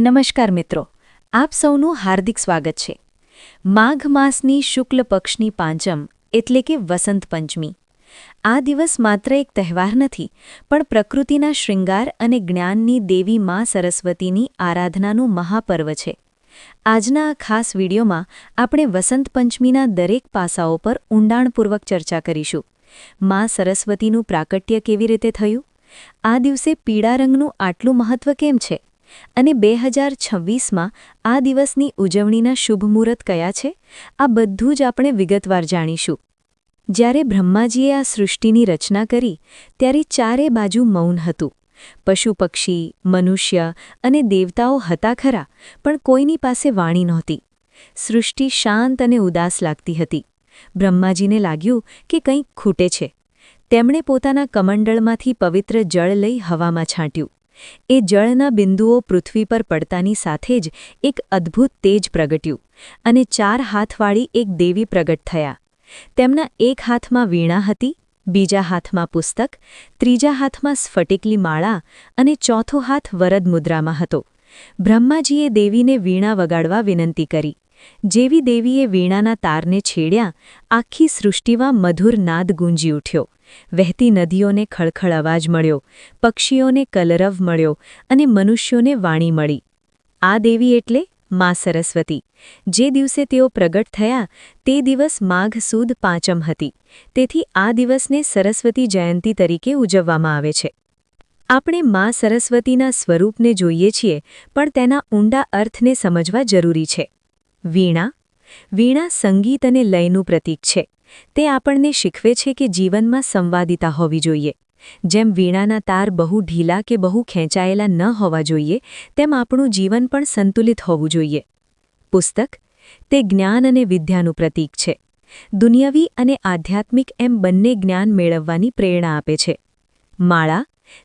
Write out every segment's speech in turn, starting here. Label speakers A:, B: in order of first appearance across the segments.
A: નમસ્કાર મિત્રો, આપ સૌનું હાર્દિક સ્વાગત છે. માઘ માસની શુક્લ પક્ષની પાંચમ એટલે કે વસંત પંચમી. આ દિવસ માત્ર એક તહેવાર નથી, પણ પ્રકૃતિના શૃંગાર અને જ્ઞાનની દેવી મા સરસ્વતીની આરાધનાનું મહાપર્વ છે. આજના આ ખાસ વિડીયોમાં આપણે વસંત પંચમીના દરેક પાસાઓ પર ઊંડાણપૂર્વક ચર્ચા કરીશું. મા સરસ્વતીનું પ્રાકટ્ય કેવી રીતે થયું? આ દિવસે પીળા રંગનું આટલું મહત્વ કેમ છે? અને બે હજાર છવ્વીસમાં આ દિવસની ઉજવણીના શુભ મુહૂર્ત કયા છે, આ બધું જ આપણે વિગતવાર જાણીશું. જ્યારે બ્રહ્માજીએ આ સૃષ્ટિની રચના કરી, ત્યારે ચારે બાજુ મૌન હતું. પશુ પક્ષી, મનુષ્ય અને દેવતાઓ હતા ખરા, પણ કોઈની પાસે વાણી નહોતી. સૃષ્ટિ શાંત અને ઉદાસ લાગતી હતી. બ્રહ્માજીને લાગ્યું કે કંઈક ખૂટે છે. તેમણે પોતાના કમંડળમાંથી પવિત્ર જળ લઈ હવામાં છાંટ્યું. એ જળના બિંદુઓ પૃથ્વી પર પડતાની સાથે જ એક અદ્ભુત તેજ પ્રગટ્યું અને ચાર હાથવાળી એક દેવી પ્રગટ થયા. તેમના એક હાથમાં વીણા હતી, બીજા હાથમાં પુસ્તક, ત્રીજા હાથમાં સ્ફટિકલી માળા અને ચોથો હાથ વરદ મુદ્રામાં હતો. બ્રહ્માજીએ દેવીને વીણા વગાડવા વિનંતી કરી. જેવી દેવીએ વીણાના તારને છેડ્યા, આખી સૃષ્ટિમાં મધુર નાદ ગુંજી ઉઠ્યો. વહેતી નદીઓને ખળખળ અવાજ મળ્યો, પક્ષીઓને કલરવ મળ્યો અને મનુષ્યોને વાણી મળી. આ દેવી એટલે મા સરસ્વતી. જે દિવસે તેઓ પ્રગટ થયા, તે દિવસ માઘ સુદ પાંચમ હતી. તેથી આ દિવસને સરસ્વતી જયંતી તરીકે ઉજવવામાં આવે છે. આપણે મા સરસ્વતીના સ્વરૂપને જોઈએ છીએ, પણ તેના ઊંડા અર્થને સમજવા જરૂરી છે. વીણા. વીણા સંગીત અને લયનું પ્રતીક છે. તે આપણને શીખવે છે કે જીવનમાં સંવાદિતા હોવી જોઈએ. જેમ વીણાના તાર બહુ ઢીલા કે બહુ ખેંચાયેલા ન હોવા જોઈએ, તેમ આપણું જીવન પણ સંતુલિત હોવું જોઈએ. પુસ્તક, તે જ્ઞાન અને વિદ્યાનું પ્રતીક છે. દુનિયાવી અને આધ્યાત્મિક એમ બંને જ્ઞાન મેળવવાની પ્રેરણા આપે છે. માળા,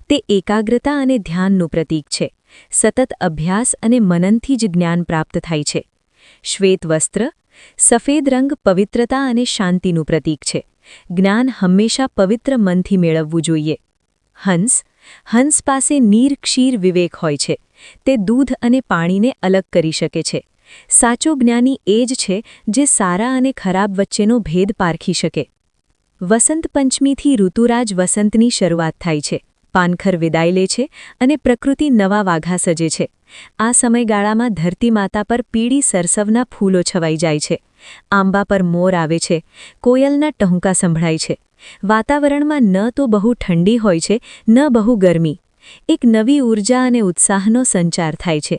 A: તે એકાગ્રતા અને ધ્યાનનું પ્રતીક છે. સતત અભ્યાસ અને મનનથી જ જ્ઞાન પ્રાપ્ત થાય છે. શ્વેત વસ્ત્ર સફેદ રંગ પવિત્રતા અને શાંતિનું પ્રતીક છે. જ્ઞાન હંમેશા પવિત્ર મનથી મેળવવું જોઈએ. હંસ હંસ પાસે નીર ક્ષીર વિવેક હોય છે. તે દૂધ અને પાણીને અલગ કરી શકે છે. સાચો જ્ઞાની એ જ છે જે સારા અને ખરાબ વચ્ચેનો ભેદ પારખી શકે. વસંત પંચમીથી ઋતુરાજ વસંતની શરૂઆત થાય છે. પાનખર વિદાય લે છે અને પ્રકૃતિ નવા વાઘા સજે છે. આ સમયગાળામાં ધરતી માતા પર પીળી સરસવના ફૂલો છવાઈ જાય છે. આંબા પર મોર આવે છે. કોયલના ટહુકા સંભળાય છે. વાતાવરણમાં ન તો બહુ ઠંડી હોય છે, ન બહુ ગરમી. એક નવી ઊર્જા અને ઉત્સાહનો સંચાર થાય છે.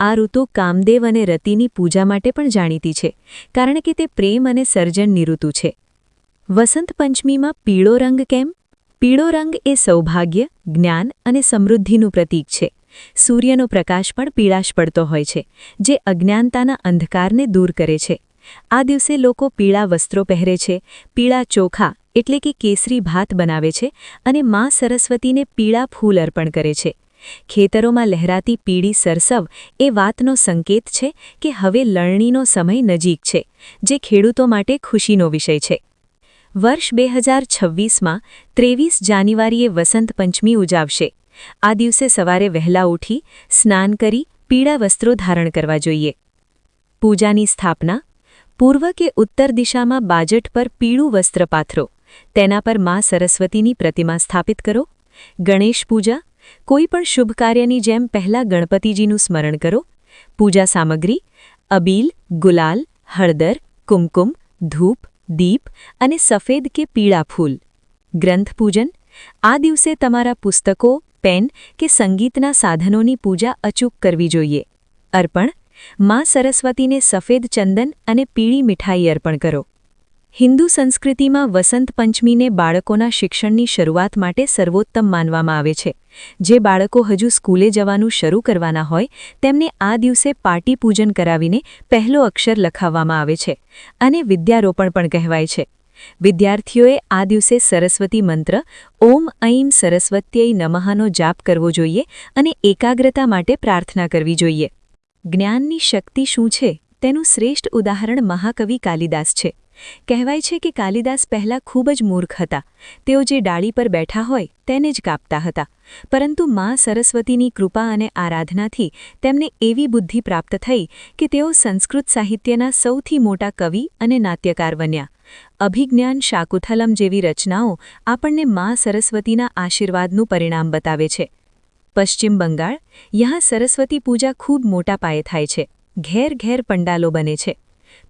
A: આ ઋતુ કામદેવ અને રતિની પૂજા માટે પણ જાણીતી છે, કારણ કે તે પ્રેમ અને સર્જનની ઋતુ છે. વસંત પંચમીમાં પીળો રંગ કેમ? પીળો રંગ એ સૌભાગ્ય, જ્ઞાન અને સમૃદ્ધિનું પ્રતીક છે. સૂર્યનો પ્રકાશ પણ પીળાશ પડતો હોય છે, જે અજ્ઞાનતાના અંધકારને દૂર કરે છે. આ દિવસે લોકો પીળા વસ્ત્રો પહેરે છે, પીળા ચોખા એટલે કે કેસરી ભાત બનાવે છે અને મા સરસ્વતીને પીળા ફૂલ અર્પણ કરે છે. ખેતરોમાં લહેરાતી પીળી સરસવ એ વાતનો સંકેત છે કે હવે લણણીનો સમય નજીક છે, જે ખેડૂતો માટે ખુશીનો વિષય છે. વર્ષ બે હજાર છવ્વીસમાં ત્રેવીસ જાન્યુઆરીએ વસંત પંચમી ઉજાવશે. આ દિવસે સવારે વહેલા ઉઠી સ્નાન કરી પીળા વસ્ત્રો ધારણ કરવા જોઈએ. પૂજાની સ્થાપના, પૂર્વ કે ઉત્તર દિશામાં બાજટ પર પીળું વસ્ત્ર પાથરો, તેના પર મા સરસ્વતીની પ્રતિમા સ્થાપિત કરો. ગણેશ પૂજા કોઈપણ શુભ કાર્યની જેમ પહેલા ગણપતિજીનું સ્મરણ કરો. પૂજા સામગ્રી, અબીલ, ગુલાલ, હળદર, કુમકુમ, ધૂપ દીપ અને સફેદ કે પીળા ફૂલ. ગ્રંથપૂજન. આ દિવસે તમારા પુસ્તકો, પેન કે સંગીતના સાધનોની પૂજા અચૂક કરવી જોઈએ. અર્પણ. મા સરસ્વતીને સફેદ ચંદન અને પીળી મીઠાઈ અર્પણ કરો. હિન્દુ સંસ્કૃતિમાં વસંત પંચમીને બાળકોના શિક્ષણની શરૂઆત માટે સર્વોત્તમ માનવામાં આવે છે. જે બાળકો હજુ સ્કૂલે જવાનું શરૂ કરવાના હોય, તેમને આ દિવસે પાટી પૂજન કરાવીને પહેલો અક્ષર લખાવવામાં આવે છે અને વિદ્યારોપણ પણ કહેવાય છે. વિદ્યાર્થીઓએ આ દિવસે સરસ્વતી મંત્ર, ઓમ ઐમ સરસ્વત્યય નમઃનો જાપ કરવો જોઈએ અને એકાગ્રતા માટે પ્રાર્થના કરવી જોઈએ. જ્ઞાનની શક્તિ શું છે? તેનું શ્રેષ્ઠ ઉદાહરણ મહાકવિ કાલિદાસ છે. કહેવાય છે કે કાલિદાસ પહેલાં ખૂબ જ મૂર્ખ હતા. તેઓ જે ડાળી પર બેઠા હોય, તેને જ કાપતા હતા. પરંતુ મા સરસ્વતીની કૃપા અને આરાધનાથી તેમને એવી બુદ્ધિ પ્રાપ્ત થઈ કે તેઓ સંસ્કૃત સાહિત્યના સૌથી મોટા કવિ અને નાટ્યકાર બન્યા. અભિજ્ઞાન શાકુથલમ જેવી રચનાઓ આપણને મા સરસ્વતીના આશીર્વાદનું પરિણામ બતાવે છે. પશ્ચિમ બંગાળ, યહાં સરસ્વતી પૂજા ખૂબ મોટા પાયે થાય છે. ઘેર ઘેર પંડાલો બને છે.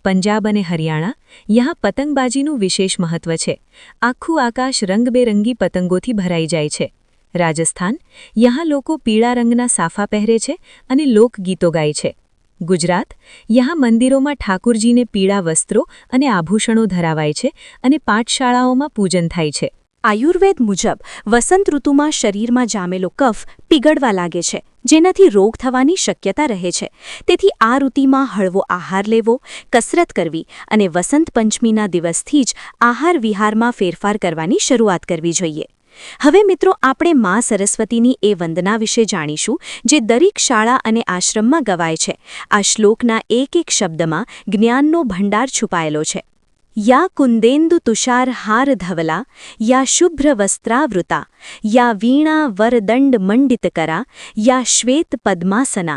A: પંજાબ અને હરિયાણા યહાં પતંગબાજીનું વિશેષ મહત્વ છે. આખું આકાશ રંગબેરંગી પતંગોથી ભરાઈ જાય છે. રાજસ્થાન યહાં લોકો પીળા રંગના સાફા પહેરે છે અને લોકગીતો ગાય છે. ગુજરાત યહાં મંદિરોમાં ઠાકુરજીને પીળા વસ્ત્રો અને આભૂષણો ધરાવાય છે અને પાઠશાળાઓમાં પૂજન થાય છે.
B: આયુર્વેદ મુજબ, વસંત ઋતુમાં શરીરમાં જામેલો કફ પીગળવા લાગે છે. જેનાથી રોગ થવાની શક્યતા રહે છે. તેથી આ ઋતુમાં હળવો આહાર લેવો, કસરત કરવી અને વસંત પંચમીના દિવસથી જ આહાર વિહારમાં ફેરફાર કરવાની શરૂઆત કરવી જોઈએ. હવે મિત્રો, આપણે મા સરસ્વતીની એ વંદના વિશે જાણીશું, જે દરેક શાળા અને આશ્રમમાં ગવાય છે. આ શ્લોકના એક એક શબ્દમાં જ્ઞાનનો ભંડાર છુપાયેલો છે. ಯಾ ಕುಂದೇಂದು ತುಷಾರ್ ಹಾರ ಧವಲ ಯಾ ಶುಭ್ರ ವಸ್ತ್ರಾವೃತ ಯಾ ವೀಣಾ ವರದಂಡ್ ಮಂಡಿತಕರ ಯಾ ಶ್ವೇತ ಪದ್ಮಾಸನ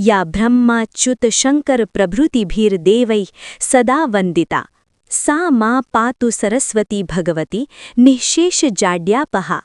B: ಯಾ ಬ್ರಹ್ಮ ಚ್ಯುತ ಶಂಕರ ಪ್ರಭೃತಿಭಿರ್ದೇವೈ ಸದಾ ವಂದಿತ ಸಾ ಮಾ ಪಾತು સરસ્વતી ભગવતી નિઃશેષ જાડ્યાપહા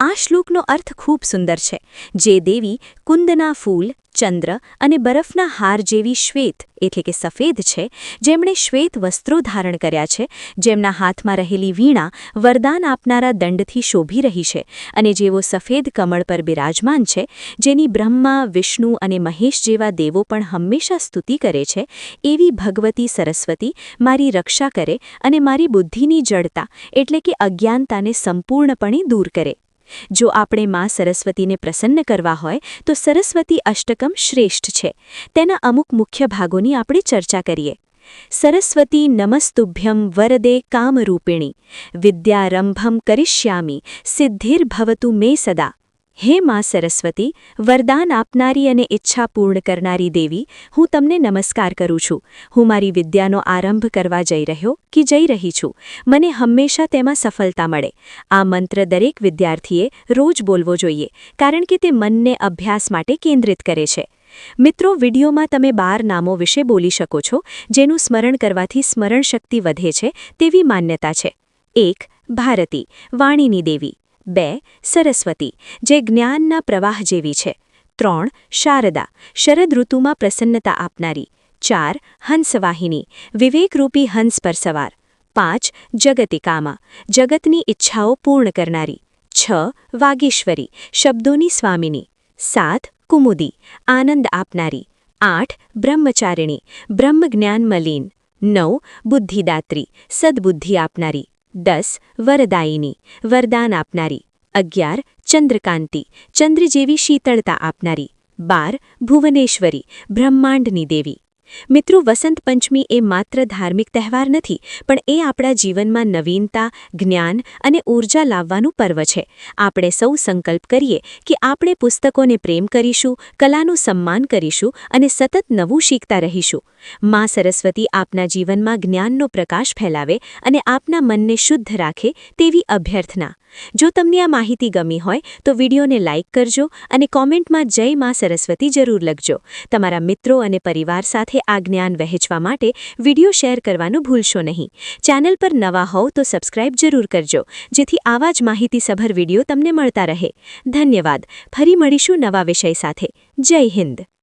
B: આ શ્લોકનો અર્થ ખૂબ સુંદર છે જે દેવી કુંદના ફૂલ ચંદ્ર અને બરફના હાર જેવી શ્વેત, એટલે કે સફેદ છે, જેમણે શ્વેત વસ્ત્રો ધારણ કર્યા છે, જેમના હાથમાં રહેલી વીણા વરદાન આપનારા દંડથી શોભી રહી છે અને જેવો સફેદ કમળ પર બિરાજમાન છે, જેની બ્રહ્મા, વિષ્ણુ અને મહેશ જેવા દેવો પણ હંમેશા સ્તુતિ કરે છે, એવી ભગવતી સરસ્વતી મારી રક્ષા કરે અને મારી બુદ્ધિની જડતા, એટલે કે અજ્ઞાનતાને સંપૂર્ણપણે દૂર કરે. જો આપણે માં સરસ્વતીને પ્રસન્ન કરવા હોય, તો સરસ્વતી અષ્ટકમ શ્રેષ્ઠ છે. તેના અમુક મુખ્ય ભાગોની આપણે ચર્ચા કરીએ. સરસ્વતી નમસ્તુભ્યમ વરદે કામરૂપિણી, વિદ્યારંભમ કરિષ્યામી, સિદ્ધિર્ભવતુ મે સદા. હે માં સરસ્વતી, વરદાન આપનારી અને ઈચ્છા પૂર્ણ કરનારી દેવી, હું તમને નમસ્કાર કરું છું. હું મારી વિદ્યાનો આરંભ કરવા જઈ રહ્યો કે જઈ રહી છું. મને હંમેશા તેમાં સફળતા મળે. આ મંત્ર દરેક વિદ્યાર્થીએ રોજ બોલવો જોઈએ, કારણ કે તે મનને અભ્યાસ માટે કેન્દ્રિત કરે છે. મિત્રો, વિડીયોમાં તમે બાર નામો વિશે બોલી શકો છો, જેનું સ્મરણ કરવાથી સ્મરણ શક્તિ વધે છે તેવી માન્યતા છે. એક, ભારતી, વાણીની દેવી. બે, સરસ્વતી, જે જ્ઞાનના પ્રવાહ જેવી છે. ત્રણ, શારદા, શરદ ઋતુમાં પ્રસન્નતા આપનારી. ચાર, હંસવાહિની, વિવેકરૂપી હંસ પર સવાર. પાંચ, જગતિકામાં, જગતની ઈચ્છાઓ પૂર્ણ કરનારી. છ, વાગીશ્વરી, શબ્દોની સ્વામિની. સાત, કુમુદી, આનંદ આપનારી. આઠ, બ્રહ્મચારિણી, બ્રહ્મજ્ઞાન મલિન. નવ, બુદ્ધિદાત્રી, સદબુદ્ધિ આપનારી. દસ, વરદાયિની, વરદાન આપનારી. અગિયાર, ચંદ્રકાંતિ, ચંદ્ર જેવી શીતળતા આપનારી. બાર, ભુવનેશ્વરી, બ્રહ્માંડની દેવી. મિત્રો, વસંત પંચમી એ માત્ર ધાર્મિક તહેવાર નથી, પણ એ આપણા જીવનમાં નવીનતા, જ્ઞાન અને ઊર્જા લાવવાનું પર્વ છે. આપણે સૌ સંકલ્પ કરીએ કે આપણે પુસ્તકોને પ્રેમ કરીશું, કલાનું સન્માન કરીશું અને સતત નવું શીખતા રહીશું. માં સરસ્વતી આપના જીવનમાં જ્ઞાનનો પ્રકાશ ફેલાવે અને આપના મનને શુદ્ધ રાખે તેવી અભ્યર્થના. જો તમને આ માહિતી ગમી હોય, તો વિડીયોને લાઇક કરજો અને કોમેન્ટમાં જય માં સરસ્વતી જરૂર લખજો. તમારા મિત્રો અને પરિવાર સાથે આ જ્ઞાન વહેંચવા માટે વીડિયો શેર કરવાનું ભૂલશો નહીં. ચેનલ પર નવા હોવ તો સબસ્ક્રાઇબ જરૂર કરજો, જેથી આવા જ માહિતીસભર વીડિયો તમને મળતા રહે. ધન્યવાદ. ફરી મળીશું નવા વિષય સાથે. જય હિન્દ.